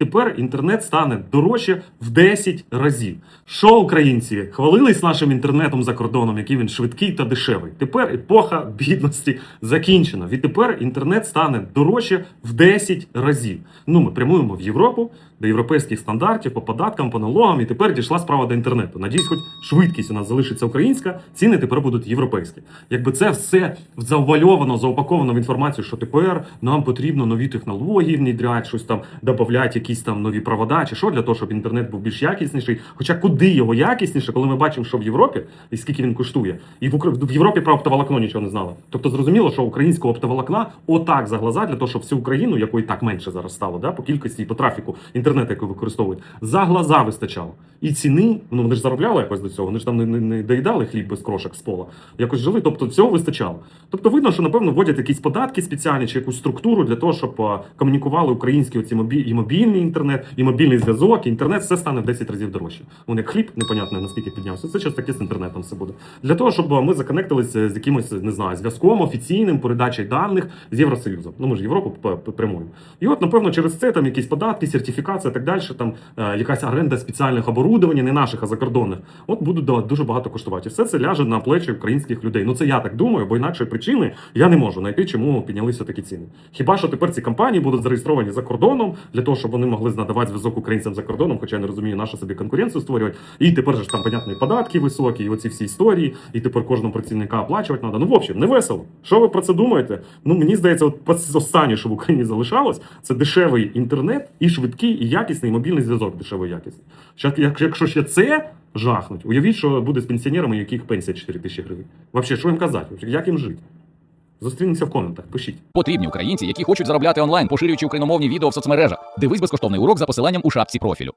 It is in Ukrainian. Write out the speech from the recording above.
Тепер інтернет стане дорожче в 10 разів. Що українці хвалились нашим інтернетом за кордоном, який він швидкий та дешевий. Тепер епоха бідності закінчена. Відтепер інтернет стане дорожче в 10 разів. Ну, ми прямуємо в Європу до європейських стандартів по податкам, по налогам, і тепер дійшла справа до інтернету. Надіюсь, хоч швидкість у нас залишиться українська, ціни тепер будуть європейські. Якби це все завуальовано, заупаковано в інформацію, що тепер нам потрібно нові технології внідряти, щось там додати, якісь там нові провода, чи що для того, щоб інтернет був більш якісніший. Хоча куди його якісніше, коли ми бачимо, що в Європі і скільки він коштує, і в Укра- в Європі про оптоволокно нічого не знали. Тобто зрозуміло, що українського оптоволокна отак за глаза для того, щоб всю Україну, якої так менше зараз стало, да, по кількості і по трафіку інтернету, який використовують, за глаза вистачало. І ціни, ну вони ж заробляли якось до цього, вони ж там не, не, не доїдали хліб без крошок з пола, якось жили. Тобто цього вистачало. Тобто видно, що напевно вводять якісь податки спеціальні чи якусь структуру для того, щоб комунікували українські оці мобі... і мобільний інтернет, і мобільний зв'язок, і інтернет все стане в 10 разів дорожче. Вони як хліб, непонятно наскільки піднявся. Це щось таке з інтернетом все буде. Для того, щоб ми законектилися з якимось, не знаю, зв'язком офіційним, передачею даних з Євросоюзом. Ну ми ж Європу прямуємо. І от, напевно, через це там якісь податки, сертифікація, так далі, там е, якась оренда спеціальних оборудовань, не наших, а закордонних. От будуть дуже багато коштувати. І все це ляже на плечі українських людей. Ну це я так думаю, бо інакшої причини я не можу знайти, чому піднялися такі ціни. Хіба що тепер ці компанії будуть зареєстровані за кордоном для того, щоб вони могли надавати зв'язок українцям за кордоном, хоча я не розумію, на що собі конкуренцію створювати. І тепер же ж там, понятно, і податки високі, і оці всі історії, і тепер кожному працівника оплачувати треба. Ну, в общем, не весело. Що ви про це думаєте? Ну мені здається, от останнє, що в Україні залишалось, це дешевий інтернет і швидкий і якісний мобільний зв'язок. Дешевий і якісний. Щас, як- Якщо ще це жахнуть, уявіть, що буде з пенсіонерами, яких пенсія 4 тисячі гривень. Взагалі, що їм казати? Як їм жити? Зустрінемося в коментах, пишіть. Потрібні українці, які хочуть заробляти онлайн, поширюючи україномовні відео в соцмережах. Дивись безкоштовний урок за посиланням у шапці профілю.